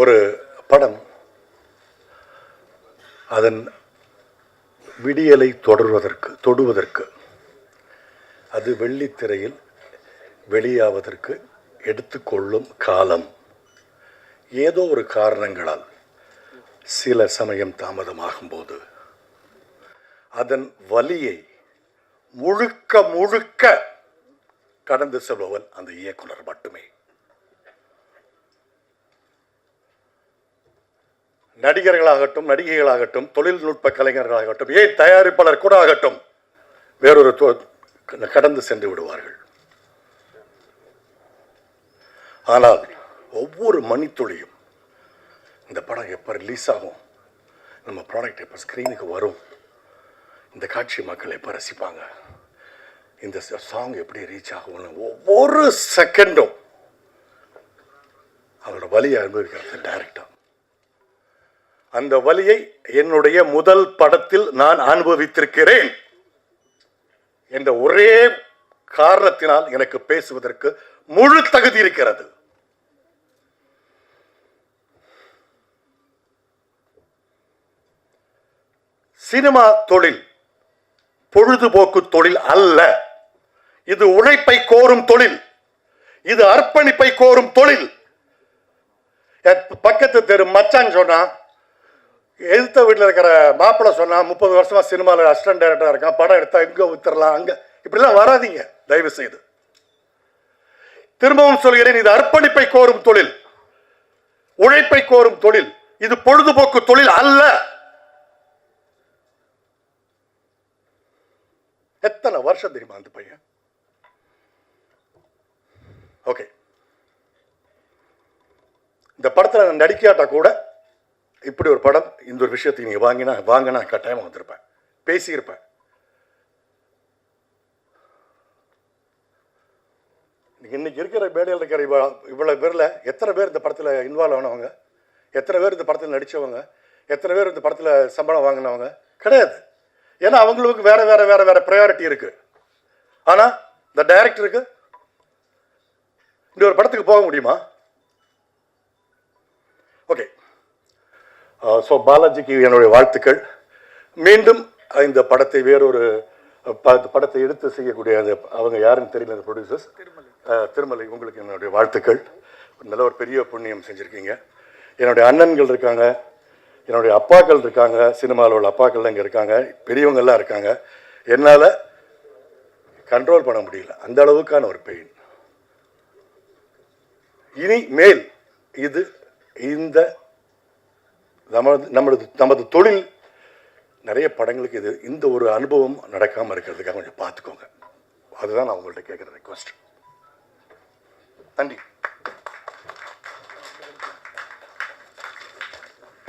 ஒரு படம். அதன் விடியலை தொடர்வதற்கு தொடுவதற்கு. அது வெள்ளித்திரையில் வெளியாவதற்கு எடுத்துக்கொள்ளும் காலம். ஏதோ ஒரு காரணங்களால் சில சமயம் தாமதமாகும்போது அதன் வலியை முழுக்க முழுக்க கடந்து செல்பவன் அந்த இயக்குனர் மட்டுமே. நடிகர்களாகட்டும் நடிகைகளாகட்டும் தொழில்நுட்ப கலைஞர்களாகட்டும் ஏன் தயாரிப்பாளர் கூட ஆகட்டும் வேறொரு கடந்து சென்று விடுவார்கள். ஆனால் ஒவ்வொரு மணித்துளியும் இந்த படம் எப்போ ரிலீஸ் ஆகும் நம்ம ப்ராடக்ட் எப்போ ஸ்க்ரீனுக்கு வரும் இந்த காட்சி மக்கள் எப்போ ரசிப்பாங்க இந்த சாங் எப்படி ரீச் ஆகும்னு ஒவ்வொரு செகண்டும் அவரோட வழியை அனுபவிக்கிறது டைரக்டா அந்த வலியை என்னுடைய முதல் படத்தில் நான் அனுபவித்திருக்கிறேன் என்ற ஒரே காரணத்தினால் எனக்கு பேசுவதற்கு முழு தகுதி இருக்கிறது. சினிமா தொழில் பொழுதுபோக்கு தொழில் அல்ல. இது உழைப்பை கோரும் தொழில் இது அர்ப்பணிப்பை கோரும் தொழில். பக்கத்து தெரு மச்சான் சொன்னா எழுத்த வீட்டில் இருக்கிற மாப்பிள்ளை சொன்னா முப்பது வருஷமா சினிமாவில் அசிஸ்டன்ட் டைரக்டராக இருக்கான். படம் எடுத்தால் இங்கே வித்துறலாம் அங்கே. இப்படிலாம் வராதீங்க தயவு செய்து திரும்பவும் சொல்கிறேன் இது அர்ப்பணிப்பை கோரும் தொழில். உழைப்பை கோரும் தொழில். இது பொழுதுபோக்கு தொழில் அல்ல. எத்தனை வருஷம் தெரியுமா அந்த பையன்? ஓகே இந்த படத்தில் நடிக்காட்டா கூட இப்படி ஒரு படம் இந்த ஒரு விஷயத்தை நீங்கள் வாங்கினா வாங்கினா கட்டாயமாக வந்திருப்பேன். பேசியிருப்பேன் இன்னைக்கு இருக்கிற மேடையில் இருக்கிற இவ்வளோ இவ்வளோ பேரில் எத்தனை பேர் இந்த படத்தில் இன்வால்வ் ஆனவங்க? எத்தனை பேர் இந்த படத்தில் நடித்தவங்க எத்தனை பேர் இந்த படத்தில் சம்பளம் வாங்கினவங்க? கிடையாது. ஏன்னா அவங்களுக்கு வேறு வேறு வேறு வேறு ப்ரையாரிட்டி இருக்குது ஆனால் இந்த டைரக்டருக்கு இந்த ஒரு படத்துக்கு போக முடியுமா? ஸோ பாலாஜிக்கு என்னுடைய வாழ்த்துக்கள். மீண்டும் இந்த படத்தை வேறொரு படத்தை எடுத்து செய்யக்கூடிய அந்த அவங்க யாருன்னு தெரியல அந்த ப்ரொடியூசர்ஸ் திருமலை உங்களுக்கு என்னுடைய வாழ்த்துக்கள். நல்ல ஒரு பெரிய புண்ணியம் செஞ்சுருக்கீங்க. என்னுடைய அண்ணன்கள் இருக்காங்க என்னுடைய அப்பாக்கள் இருக்காங்க சினிமாவில் உள்ள அப்பாக்கள்லாம் இங்கே இருக்காங்க பெரியவங்கள்லாம் இருக்காங்க. என்னால் கண்ட்ரோல் பண்ண முடியல. அந்த அளவுக்கான ஒரு பெயின் இனி மேல் இது இந்த நமது நமது நமது தொழில் நிறைய படங்களுக்கு இது இந்த ஒரு அனுபவம் நடக்காமல் இருக்கிறதுக்காக கொஞ்சம் பார்த்துக்கோங்க. அதுதான் நான் உங்கள்கிட்ட கேட்குற ரெக்வஸ்ட் நன்றி.